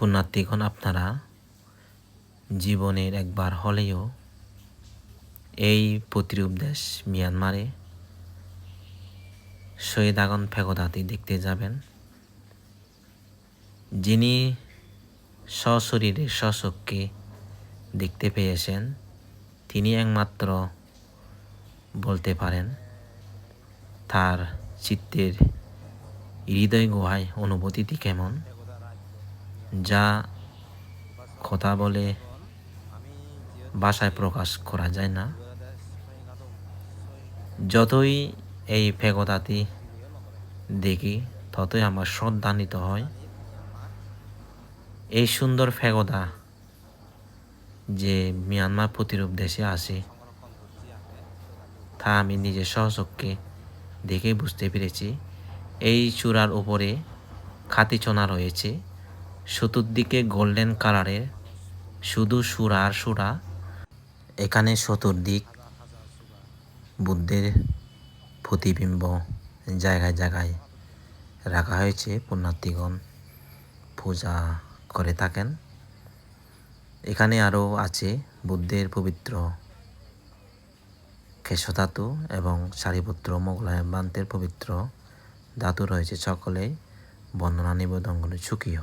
পুণ্যার্থীগণ আপনারা জীবনের একবার হলেও এই প্রতিরূপ দেশ মিয়ানমারে শহীদ আগন ফেগদাতি দেখতে যাবেন। যিনি সশরীরে সচক্ষে দেখতে পেয়েছেন, তিনি একমাত্র বলতে পারেন, তার চিত্তের হৃদয় গুহায় অনুভূতিটি কেমন? যা কথা বলে ভাষায় প্রকাশ করা যায় না। যতই এই ফেগদাতি দেখি, ততই আমার শ্রদ্ধান্বিত হয়। এই সুন্দর ফেগদা যে মিয়ানমার প্রতিরূপ দেশে আসে, তা আমি নিজের সহচক্ষে দেখে বুঝতে পেরেছি। এই চূড়ার উপরে খাতিচনা রয়েছে। চতুর্দিকে গোল্ডেন কালারের শুধু সুরা আর সুরা, এখানে চতুর্দিক বুদ্ধের প্রতিবিম্ব জায়গায় জায়গায় রাখা হয়েছে। পুণ্যার্থীগণ পূজা করে থাকেন। এখানে আরও আছে বুদ্ধের পবিত্র কেশধাতু এবং সারিপুত্র মোগলায় বান্তের পবিত্র ধাতু রয়েছে। সকলেই বর্ণনা নিবেদনগুলি সুখীয়